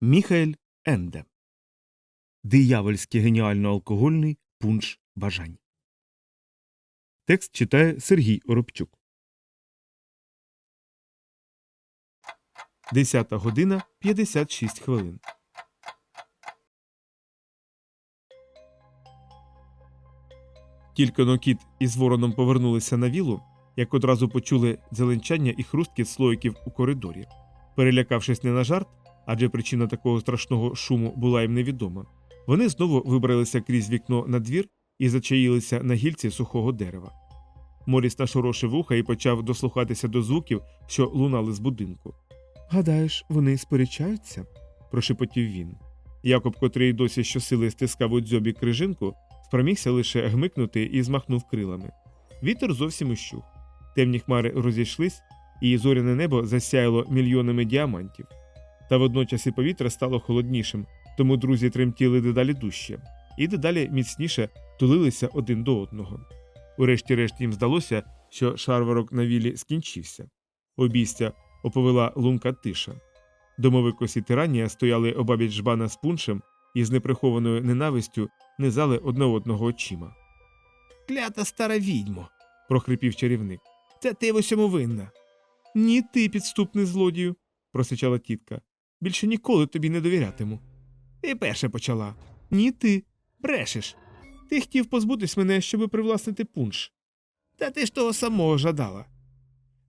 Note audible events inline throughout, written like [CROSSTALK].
Міхаель Енде. Диявольський геніально алкогольний пунш бажань. Текст читає Сергій Оробчук. 10 година 56 хвилин. Тільки но кіт із вороном повернулися на вілу, як одразу почули зеленчання і хрусткіт слоїків у коридорі. Перелякавшись не на жарт, адже причина такого страшного шуму була їм невідома, вони знову вибралися крізь вікно на двір і зачаїлися на гільці сухого дерева. Моріс нашорошив вуха і почав дослухатися до звуків, що лунали з будинку. Гадаєш, вони сперечаються? прошепотів він. Якоб, котрий досі щосили стискав у дзьобі крижинку, спромігся лише гмикнути і змахнув крилами. Вітер зовсім ущух. Темні хмари розійшлись, і зоряне небо засяяло мільйонами діамантів. Та водночас і повітря стало холоднішим, тому друзі тремтіли дедалі дужче, і дедалі міцніше тулилися один до одного. Урешті-решт їм здалося, що шарварок на вілі скінчився. Обійстя оповела лунка тиша. Домовикось і тиранія стояли обабіч жбана з пуншем і з неприхованою ненавистю низали одне одного очима. Клята стара відьмо. прохрипів чарівник. Це ти в усьому винна. Ні, ти, підступний злодію, просичала тітка. Більше ніколи тобі не довірятиму. Ти перша почала. Ні, ти. Брешеш. Ти хотів позбутись мене, щоби привласнити пунш. Та ти ж того самого жадала.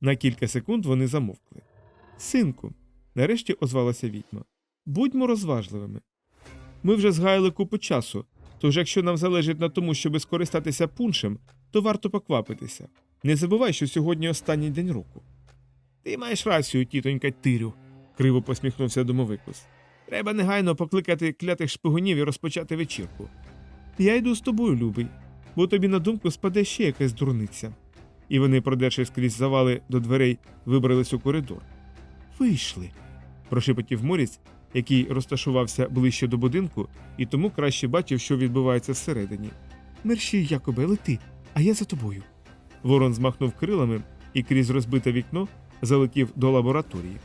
На кілька секунд вони замовкли. Синку, нарешті озвалася відьма. Будьмо розважливими. Ми вже згаяли купу часу, тож якщо нам залежить на тому, щоби скористатися пуншем, то варто поквапитися. Не забувай, що сьогодні останній день року. Ти маєш рацію, тітонька Тирю, криво посміхнувся домовикус. Треба негайно покликати клятих шпигунів і розпочати вечірку. Я йду з тобою, любий, бо тобі на думку спаде ще якась дурниця. І вони, продершись крізь завали до дверей, вибрались у коридор. Вийшли. прошепотів Моріс, який розташувався ближче до будинку і тому краще бачив, що відбувається всередині. Мерщій, Якобе, лети, а я за тобою. Ворон змахнув крилами і крізь розбите вікно залетів до лабораторії.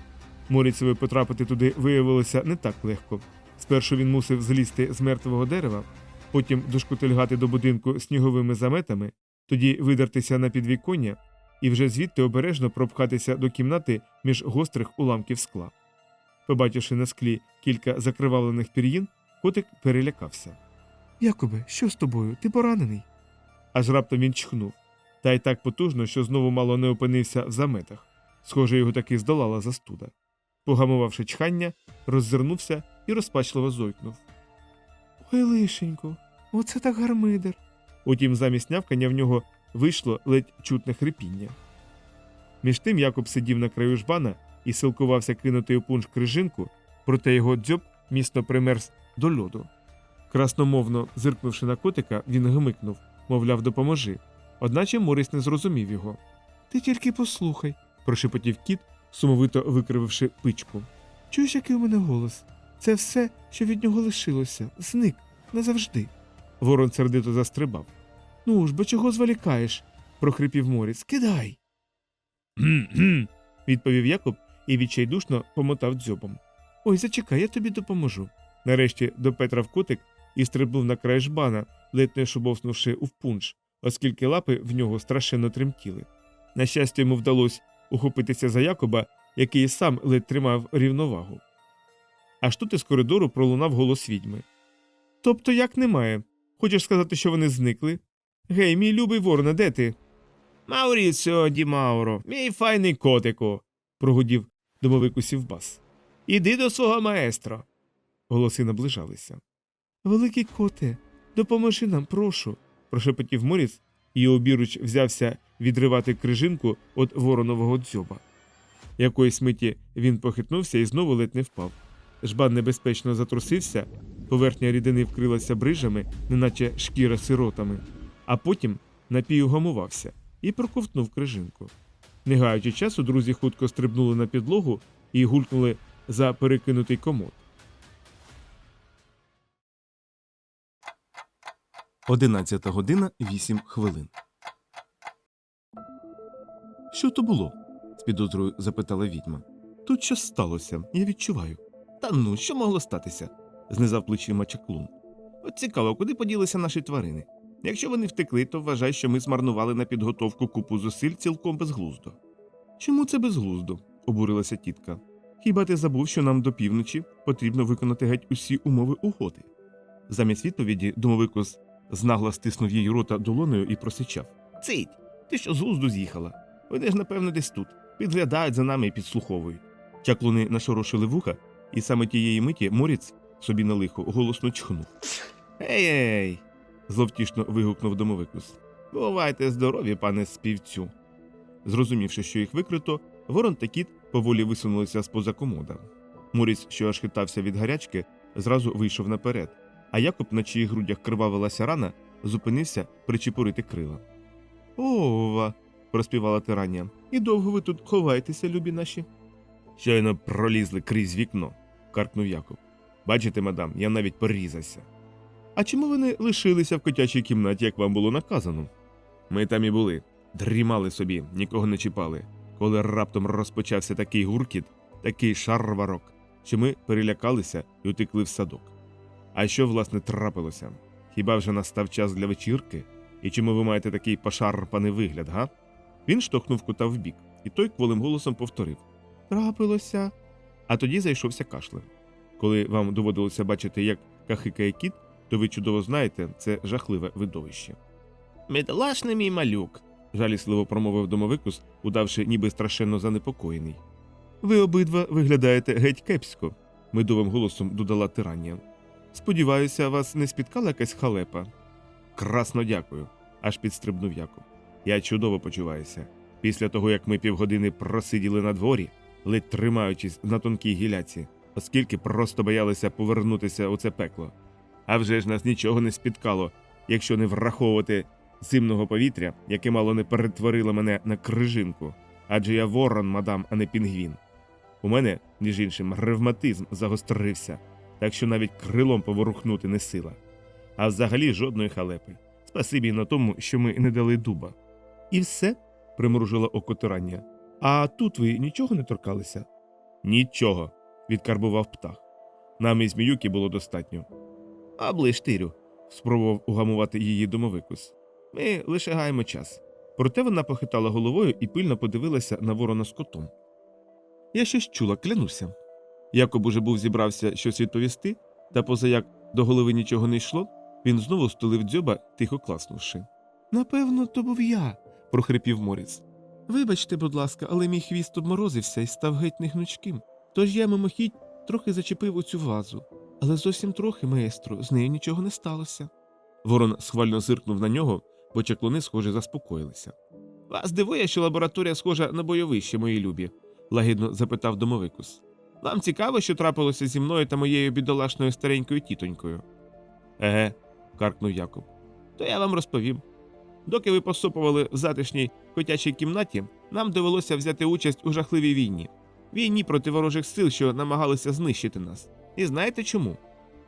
Моріцеві потрапити туди виявилося не так легко. Спершу він мусив злізти з мертвого дерева, потім дошкутильгати до будинку сніговими заметами, тоді видертися на підвіконня і вже звідти обережно пропхатися до кімнати між гострих уламків скла. Побачивши на склі кілька закривавлених пір'їн, котик перелякався. Якобе, що з тобою? Ти поранений? Аж раптом він чхнув, та й так потужно, що знову мало не опинився в заметах. Схоже, його таки здолала застуда. Погамувавши чхання, роззирнувся і розпачливо зойкнув. Ой, лишенько, оце так гармидер. Утім, замість нявкання в нього вийшло ледь чутне хрипіння. Між тим Якоб сидів на краю жбана і силкувався кинути у пунш крижинку, проте його дзьоб міцно примерз до льоду. Красномовно зиркнувши на котика, він гмикнув, мовляв, допоможи. Одначе Морис не зрозумів його. Ти тільки послухай, прошепотів кіт, сумовито викрививши пичку. Чуєш, який у мене голос? Це все, що від нього лишилося, зник назавжди. Ворон сердито застрибав. Ну ж, бо чого зволікаєш? прохрипів Моріс. Кидай. Відповів Якоб і відчайдушно помотав дзьобом. Ой, зачекай, я тобі допоможу. Нарешті до Петра в котик і стрибнув на край жбана, ледь не шубовснувши у пунш, оскільки лапи в нього страшенно тремтіли. На щастя, йому вдалося ухопитися за Якоба, який сам ледь тримав рівновагу. Аж тут із коридору пролунав голос відьми. Тобто як немає? Хочеш сказати, що вони зникли? Гей, мій любий вороне, де ти? Мауріціо Ді Мауро, мій файний котику, прогудів домовик бас. Іди до свого маестро. Голоси наближалися. Великий коте, допоможи нам, прошу, прошепотів Моріс і обіруч взявся відривати крижинку від воронового дзьоба. Якоїсь миті він похитнувся і знову ледь не впав. Жбан небезпечно затрусився, поверхня рідини вкрилася брижами, неначе шкіра сиротами, а потім напівгамувався і проковтнув крижинку. Не гаючи часу, друзі хутко стрибнули на підлогу і гулькнули за перекинутий комод. Одинадцята година вісім хвилин. Що то було? з підозрою запитала відьма. Тут щось сталося, я відчуваю. Та ну, що могло статися? знизав плечима чаклун. От цікаво, куди поділися наші тварини. Якщо вони втекли, то вважай, що ми змарнували на підготовку купу зусиль цілком безглуздо. Чому це безглуздо? обурилася тітка. Хіба ти забув, що нам до півночі потрібно виконати геть усі умови угоди? Замість відповіді домовикус знагла стиснув їй рота долоною і просичав. Цить, ти що з глузду з'їхала? Вони ж, напевно, десь тут. Підглядають за нами і підслуховують. Чаклуни нашорошили вуха, і саме тієї миті Моріц собі на лихо голосно чхнув. Ей ей. зловтішно вигукнув домовикус. Бувайте здорові, пане співцю. Зрозумівши, що їх викрито, ворон та кіт поволі висунулися з поза комода. Моріць, що аж хитався від гарячки, зразу вийшов наперед, а Якоб, на чиїх грудях кривавилася рана, зупинився причепурити крила. Ова. проспівала тирання. І довго ви тут ховаєтеся, любі наші? Щойно пролізли крізь вікно, каркнув Якоб. Бачите, мадам, я навіть порізався. А чому ви не лишилися в котячій кімнаті, як вам було наказано? Ми там і були, дрімали собі, нікого не чіпали. Коли раптом розпочався такий гуркіт, такий шарварок, що ми перелякалися і утекли в садок. А що, власне, трапилося? Хіба вже настав час для вечірки? І чому ви маєте такий пошарпаний вигляд, га? Він штовхнув кота вбік, і той кволим голосом повторив Трапилося. А тоді зайшовся кашлем. Коли вам доводилося бачити, як кахикає кіт, то ви чудово знаєте, це жахливе видовище. Медлашний мій малюк, жалісливо промовив домовикус, удавши, ніби страшенно занепокоєний. Ви обидва виглядаєте геть кепсько, медовим голосом додала тирання. Сподіваюся, вас не спіткала якась халепа. Красно дякую, аж підстрибнув Яков. Я чудово почуваюся. Після того, як ми півгодини просиділи на дворі, ледь тримаючись на тонкій гіляці, оскільки просто боялися повернутися у це пекло. А вже ж нас нічого не спіткало, якщо не враховувати зимного повітря, яке мало не перетворило мене на крижинку, адже я ворон, мадам, а не пінгвін. У мене, між іншим, ревматизм загострився, так що навіть крилом поворухнути не сила. А взагалі жодної халепи. Спасибі на тому, що ми не дали дуба. І все? примружила око тирання. А тут ви нічого не торкалися? Нічого, відкарбував птах. Нам і зміюки було достатньо. А блиштирю, спробував угамувати її домовикус. Ми лише гаємо час. Проте вона похитала головою і пильно подивилася на ворона з котом. Я щось чула, клянуся. Якоб уже був зібрався щось відповісти, та поза як до голови нічого не йшло, він знову стулив дзьоба, тихо класнувши. Напевно, то був я, прохрипів Моріц. Вибачте, будь ласка, але мій хвіст обморозився і став геть негнучким. Тож я мимохідь трохи зачепив оцю вазу. Але зовсім трохи, маестро, з нею нічого не сталося. Ворон схвально зиркнув на нього, бо чаклуни, схоже, заспокоїлися. Вас дивує, що лабораторія схожа на бойовище, мої любі? лагідно запитав домовикус. Вам цікаво, що трапилося зі мною та моєю бідолашною старенькою тітонькою? Еге, каркнув Якоб. То я вам розповім. Доки ви посопували в затишній котячій кімнаті, нам довелося взяти участь у жахливій війні. Війні проти ворожих сил, що намагалися знищити нас. І знаєте чому?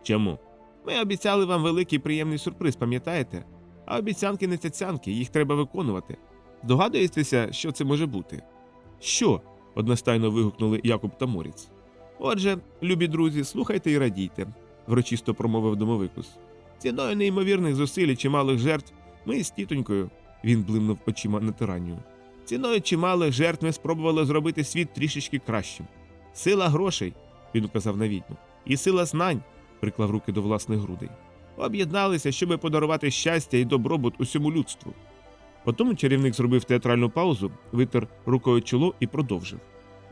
Чому? Ми обіцяли вам великий приємний сюрприз, пам'ятаєте? А обіцянки не цяцянки, їх треба виконувати. Здогадуєтеся, що це може бути? Що? одностайно вигукнули Якуб та Моріц. Отже, любі друзі, слухайте і радійте, врочисто промовив домовикус. Ціною неймовірних зусиль і чималих жертв ми з тітонькою, він блимнув очима на тиранню. Ціною чималих жертв ми спробували зробити світ трішечки кращим. Сила грошей, він указав на відьму, і сила знань, приклав руки до власних грудей. Об'єдналися, щоби подарувати щастя і добробут усьому людству. Потім чарівник зробив театральну паузу, витер рукою чоло і продовжив.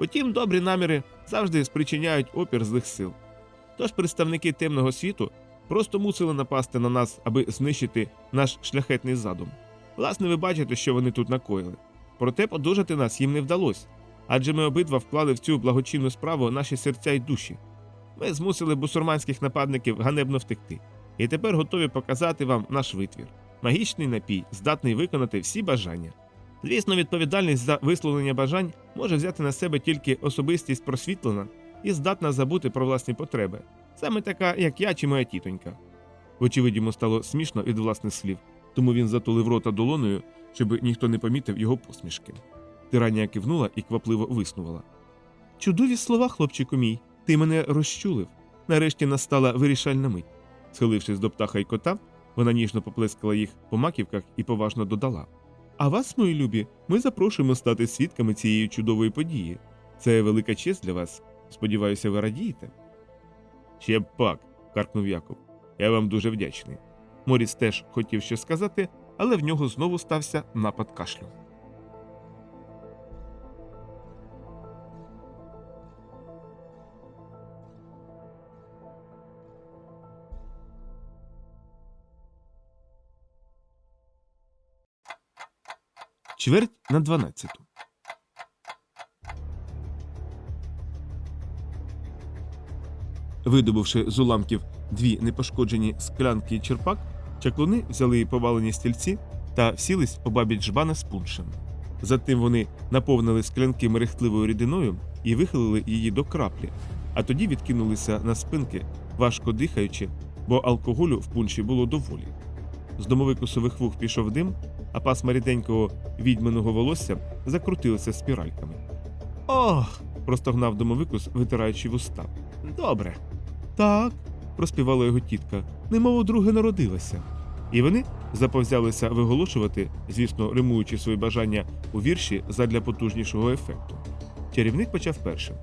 Утім, добрі наміри завжди спричиняють опір злих сил. Тож представники темного світу просто мусили напасти на нас, аби знищити наш шляхетний задум. Власне, ви бачите, що вони тут накоїли. Проте подужати нас їм не вдалося, адже ми обидва вклали в цю благочинну справу наші серця й душі. Ми змусили бусурманських нападників ганебно втекти, і тепер готові показати вам наш витвір. Магічний напій, здатний виконати всі бажання. Звісно, відповідальність за висловлення бажань може взяти на себе тільки особистість просвітлена і здатна забути про власні потреби, саме така, як я чи моя тітонька. Вочевидь, йому стало смішно від власних слів, тому він затулив рота долоною, щоб ніхто не помітив його посмішки. Тиранія кивнула і квапливо виснувала. Чудові слова, хлопчику мій, Ти мене розчулив. Нарешті настала вирішальна мить. Схилившись до птаха й кота, вона ніжно поплескала їх по маківках і поважно додала: А вас, мої любі, ми запрошуємо стати свідками цієї чудової події. Це велика честь для вас. Сподіваюся, ви радієте. Ще б пак, каркнув Яков. Я вам дуже вдячний. Моріс теж хотів щось сказати, але в нього знову стався напад кашлю. Чверть на дванадцяту. Видобувши з уламків дві непошкоджені склянки і черпак, чаклуни взяли повалені стільці та всілись обабіч жбана з пуншем. Затим вони наповнили склянки мерехтливою рідиною і вихилили її до краплі, а тоді відкинулися на спинки, важко дихаючи, бо алкоголю в пунші було доволі. З домовикусових вух пішов дим, а пасма ріденького відьминого волосся закрутилися спіральками. Ох. простогнав домовикус, витираючи вуста. Добре. Так, проспівала його тітка, немов удруге народилася. І вони заповзялися виголошувати, звісно, римуючи свої бажання у вірші задля потужнішого ефекту. Чарівник почав першим.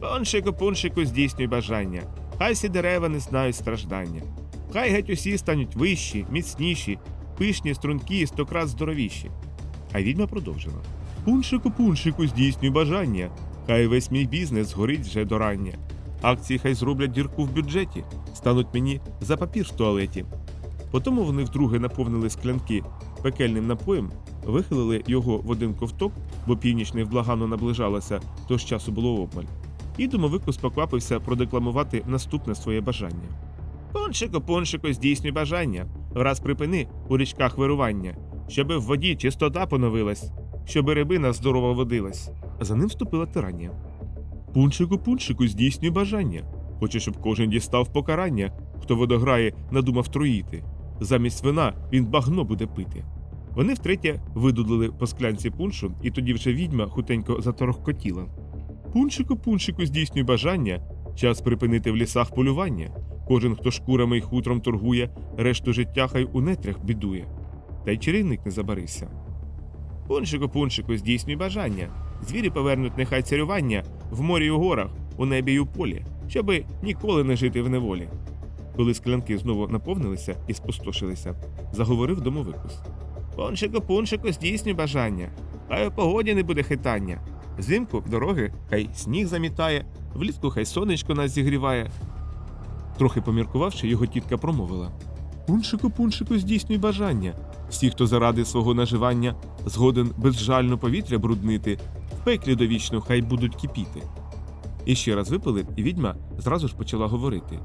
Поншику, поншику, здійснюй бажання. Хай всі дерева не знають страждання. Хай геть усі стануть вищі, міцніші, пишні, стрункі і стократ здоровіші. А відьма продовжила. Пуншику, пуншику, здійснюй бажання. Хай весь мій бізнес згорить вже до рання. Акції хай зроблять дірку в бюджеті, стануть мені за папір в туалеті. Потому вони вдруге наповнили склянки пекельним напоєм, вихилили його в один ковток, бо північ невблаганно наближалася, тож часу було обмаль. І домовикус поквапився продекламувати наступне своє бажання. Поншику, поншику, здійснюй бажання. Раз припини у річках вирування, щоби в воді чистота поновилась, щоби рибина здорово водилась. За ним вступила тирання. Пунчику, пунчику, здійснюй бажання. Хоче, щоб кожен дістав покарання, хто водограє, надумав троїти. Замість вина він багно буде пити. Вони втретє видудлили по склянці пуншу, і тоді вже відьма хутенько заторохкотіла. Пунчику, пунчику, здійснюй бажання. Час припинити в лісах полювання. Кожен, хто шкурами й хутром торгує, решту життя хай у нетрях бідує. Та й чарівник не забарився. Пунчику, пунчику, здійснюй бажання. Звірі повернуть нехай царювання в морі й у горах, у небі й у полі, щоби ніколи не жити в неволі. Коли склянки знову наповнилися і спустошилися, заговорив домовикус. Пончику, пунчику, здійснюй бажання. Хай у погоді не буде хитання. Взимку дороги хай сніг замітає, влітку хай сонечко нас зігріває. Трохи поміркувавши, його тітка промовила. Пунчику, пунчику, здійснюй бажання. Всі, хто заради свого наживання згоден безжально повітря бруднити, в пеклі довічно хай будуть кипіти. І ще раз випили, і відьма зразу ж почала говорити.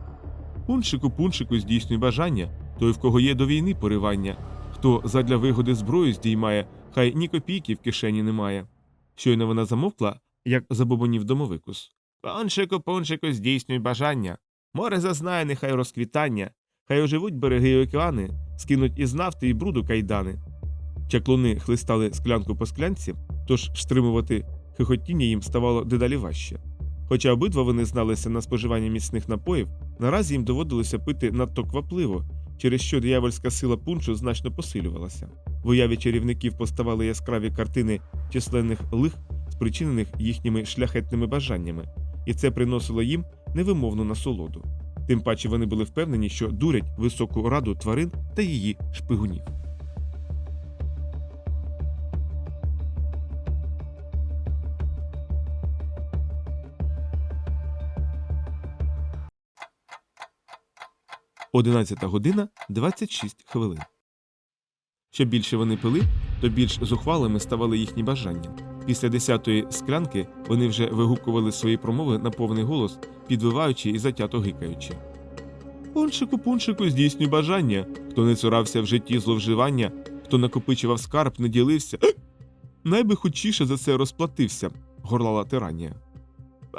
Пунчику, пунчику, здійснюй бажання, той, в кого є до війни поривання, хто задля вигоди зброю здіймає, хай ні копійки в кишені немає. Щойно вона замовкла, як забобонів домовикус. Пунчику, пунчику, здійснюй бажання. Море зазнає нехай розквітання, хай оживуть береги й океани, скинуть із нафти і бруду кайдани. Чаклуни хлистали склянку по склянці, тож стримувати хихотіння їм ставало дедалі важче. Хоча обидва вони зналися на споживання міцних напоїв, наразі їм доводилося пити надто квапливо, через що диявольська сила пунчу значно посилювалася. В уяві чарівників поставали яскраві картини численних лих, спричинених їхніми шляхетними бажаннями, і це приносило їм невимовну насолоду. Тим паче вони були впевнені, що дурять високу раду тварин та її шпигунів. Одинадцята година 26 хвилин. Що більше вони пили, то більш зухвалими ставали їхні бажання. Після десятої склянки вони вже вигукували свої промови на повний голос, підвиваючи і затято гикаючи. Пуншику, пуншику, здійснюй бажання. Хто не цурався в житті зловживання, хто накопичував скарб, не ділився. Найби хочіше за це розплатився, горлала тиранія.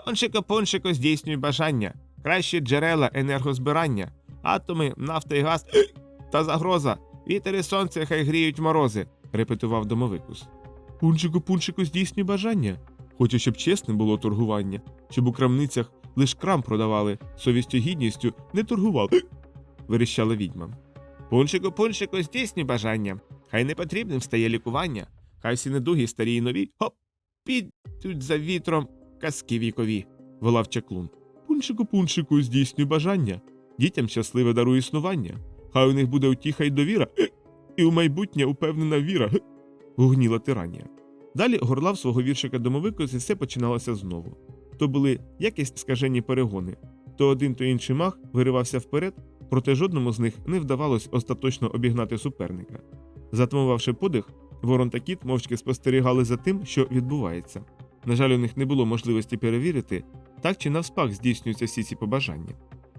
Поншику, поншику, здійснюй бажання. Кращі джерела енергозбирання, атоми, нафта і газ та загроза. Вітер і сонце хай гріють морози, репетував домовикус. Пунчику, пунчику, здійснюй бажання. Хочу, щоб чесним було торгування, щоб у крамницях лиш крам продавали, совістю гідністю не торгували. [CLEARS THROAT] Верещала відьма. Пуншику, пуншику, здійснюй бажання. Хай не потрібним стає лікування. Хай всі недуги старі й нові. Хоп! Підуть за вітром казки вікові, волав чаклун. Пуншику, пуншику, здійснюй бажання. Дітям щасливе дарує існування. Хай у них буде утіха й довіра, [CLEARS THROAT] і у майбутнє упевнена віра. [CLEARS THROAT] гугніла тирання. Далі горлав свого віршика домовикось і все починалося знову. То були якісь скажені перегони. То один, то інший мах виривався вперед, проте жодному з них не вдавалось остаточно обігнати суперника. Затамувавши подих, ворон та кіт мовчки спостерігали за тим, що відбувається. На жаль, у них не було можливості перевірити, так чи навспак здійснюються всі ці побажання.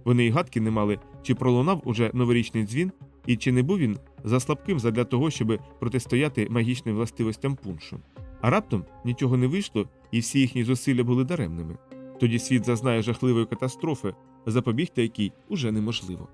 Вони й гадки не мали, чи пролунав уже новорічний дзвін, і чи не був він за слабким задля того, щоб протистояти магічним властивостям пуншу. А раптом нічого не вийшло, і всі їхні зусилля були даремними. Тоді світ зазнає жахливої катастрофи, запобігти якій уже неможливо.